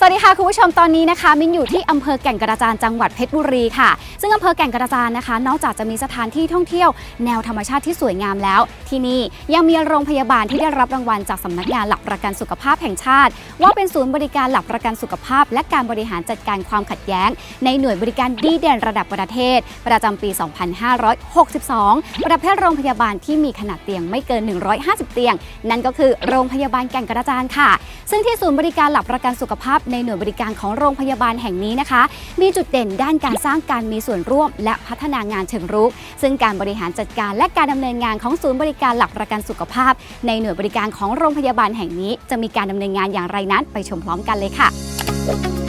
สวัสดีค่ะคุณผู้ชมตอนนี้นะคะมินอยู่ที่อำเภอแก่งกระจานจังหวัดเพชรบุรีค่ะ ซึ่งอำเภอแก่งกระจานนะคะ นอกจากจะมีสถานที่ท่องเที่ยว แนวธรรมชาติที่สวยงามแล้ว ที่นี่ยังมีโรงพยาบาลที่ได้รับรางวัลจากสำนักงานหลักประกันสุขภาพแห่งชาติ ว่าเป็นศูนย์บริการหลักประกันสุขภาพ และการบริหารจัดการความขัดแย้ง ในหน่วยบริการดีเด่นระดับประเทศ ประจำปี 2562 ประเภทโรงพยาบาลที่มีขนาดเตียงไม่เกิน 150 เตียง นั่นก็คือโรงพยาบาลแก่งกระจานค่ะ ซึ่งที่ศูนย์บริการหลักประกันสุขภาพในหน่วยบริการของโรงพยาบาลแห่งนี้นะคะ มีจุดเด่นด้านการสร้างการมีส่วนร่วม และพัฒนางานเชิงรุก ซึ่งการบริหารจัดการและการดำเนินงานของศูนย์บริการหลักประกันสุขภาพ ในหน่วยบริการของโรงพยาบาลแห่งนี้ จะมีการดำเนินงานอย่างไรนั้น ไปชมพร้อมกันเลยค่ะ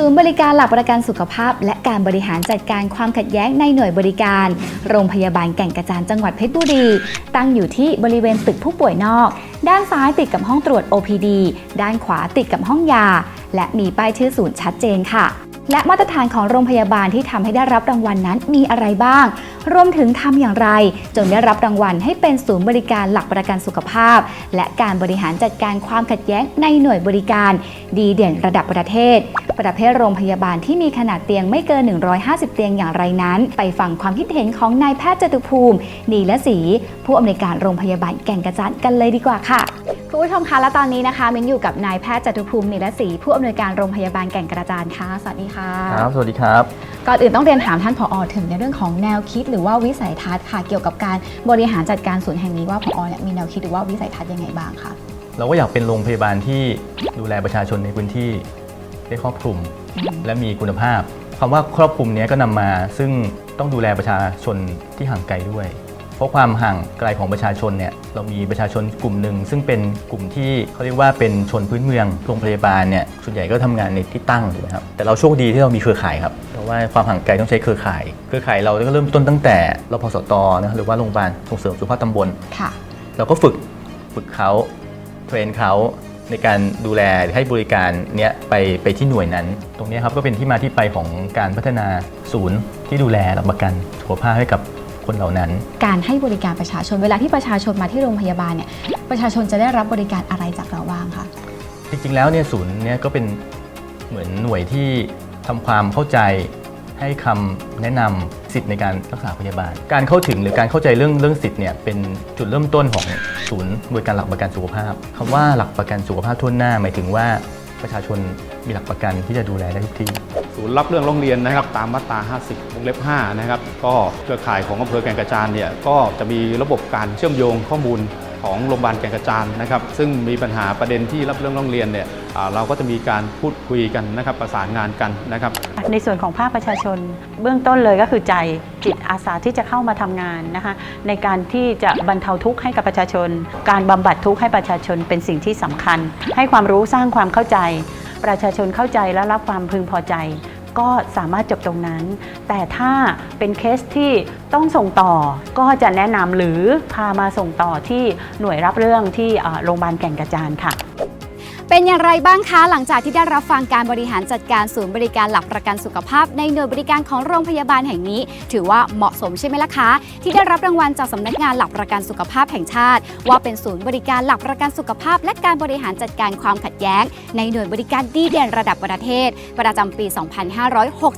ศูนย์บริการหลักประกันสุขภาพ และการบริหารจัดการความขัดแย้งในหน่วยบริการ โรงพยาบาลแก่งกระจานจังหวัดเพชรบุรี ตั้งอยู่ที่บริเวณตึกผู้ป่วยนอก ด้านซ้ายติดกับห้องตรวจ OPD ด้านขวาติดกับห้องยา และมีป้ายชื่อศูนย์ชัดเจนค่ะและมาตรฐานของโรงพยาบาลที่ทำให้ได้รับรางวัลนั้นมีอะไรบ้าง รวมถึงทำอย่างไร จนได้รับรางวัลให้เป็นศูนย์บริการหลักประกันสุขภาพ และการบริหารจัดการความขัดแย้งในหน่วยบริการ ดีเด่นระดับประเทศ ประเภทโรงพยาบาลที่มีขนาดเตียงไม่เกิน 150 เตียงอย่างไรนั้น ไปฟังความคิดเห็นของนายแพทย์จตุภูมิ นีละศรีผู้อำนวยการโรงพยาบาลแก่งกระจานกันเลยดีกว่าค่ะคุณผู้ชมคะและตอนนี้นะคะมินอยู่กับนายแพทย์จตุภูมินีละศรีผู้อำนวยการโรงพยาบาลแก่งกระจานค่ะสวัสดีค่ะครับ สวัสดีครับก่อนอื่นต้องเรียนถามท่านผอถึงในเรื่องของแนวคิดหรือว่าวิสัยทัศน์ค่ะเกี่ยวกับการบริหารจัดการศูนย์แห่งนี้ว่าผอเนี่ยมีแนวคิดหรือว่าวิสัยทัศน์ยังไงบ้างคะเราก็อยากเป็นโรงพยาบาลที่ดูแลประชาชนในพื้นที่ ได้ครอบคลุม และมีคุณภาพคำว่าครอบคลุมเนี้ยก็นำมาซึ่งต้องดูแลประชาชนที่ห่างไกลด้วย เพราะความห่างไกลของประชาชนเนี่ยเรามีประชาชนกลุ่มหนึ่ง ซึ่งเป็นกลุ่มที่เขาเรียกว่าเป็นชนพื้นเมืองโรงพยาบาลเนี่ยส่วนใหญ่ก็ทำงานในที่ตั้งถูกไหมครับแต่เราโชคดีที่เรามีเครือข่ายครับเพราะว่าความห่างไกลต้องใช้เครือข่าย เครือข่ายเราก็เริ่มต้นตั้งแต่รพสตนะหรือว่าโรงพยาบาลส่งเสริมสุขภาพตำบลค่ะเราก็ฝึกฝึกเขาเทรนเขา ในการดูแลให้บริการเนี้ยไปไปที่หน่วยนั้น ตรงเนี้ยครับก็เป็นที่มาที่ไปของการพัฒนาศูนย์ที่ดูแลหลักประกันสุขภาพให้กับคนเหล่านั้น การให้บริการประชาชนเวลาที่ประชาชนมาที่โรงพยาบาลเนี่ยประชาชนจะได้รับบริการอะไรจากเราบ้างคะจริงๆแล้วเนี่ยศูนย์เนี้ยก็เป็นเหมือนหน่วยที่ทำความเข้าใจ ให้คำแนะนำสิทธิ์ในการรักษาพยาบาล การเข้าถึงหรือการเข้าใจเรื่องเรื่องสิทธิ์เนี่ยเป็นจุดเริ่มต้นของศูนย์บริการหลักประกันสุขภาพคำว่าหลักประกันสุขภาพทั่วหน้า หมายถึงว่าประชาชนมีหลักประกันที่จะดูแลได้ทุกที่ ศูนย์รับเรื่องร้องเรียนนะครับตามมาตรา 50 วงเล็บ 5 นะครับ ก็เครือข่ายของอำเภอแก่งกระจานเนี่ยก็จะมีระบบการเชื่อมโยงข้อมูล ของโรงพยาบาลแก่งกระจานนะครับ ซึ่งมีปัญหาประเด็นที่รับเรื่องร้องเรียนเนี่ยเราก็จะมีการพูดคุยกันนะครับประสานงานกันนะครับ ในส่วนของภาคประชาชน เบื้องต้นเลยก็คือใจจิตอาสาที่จะเข้ามาทำงานนะคะในการที่จะบรรเทาทุกข์ให้กับประชาชน การบำบัดทุกข์ให้ประชาชนเป็นสิ่งที่สำคัญ ให้ความรู้สร้างความเข้าใจ ประชาชนเข้าใจและรับความพึงพอใจ ก็สามารถจบตรงนั้น แต่ถ้าเป็นเคสที่ต้องส่งต่อก็จะแนะนำหรือพามาส่งต่อที่หน่วยรับเรื่องที่โรงพยาบาลแก่งกระจานค่ะ เป็นอย่างไรบ้างคะ หลังจากที่ได้รับฟังการบริหารจัดการศูนย์บริการหลักประกันสุขภาพ ในหน่วยบริการของโรงพยาบาลแห่งนี้ ถือว่าเหมาะสมใช่ไหมล่ะคะ ที่ได้รับรางวัลจากสำนักงานหลักประกันสุขภาพแห่งชาติ ว่าเป็นศูนย์บริการหลักประกันสุขภาพ และการบริหารจัดการความขัดแย้ง ในหน่วยบริการดีเด่นระดับประเทศ ประจำปี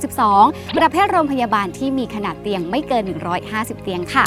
2562 ประเภทโรงพยาบาลที่มีขนาดเตียงไม่เกิน 150 เตียงค่ะ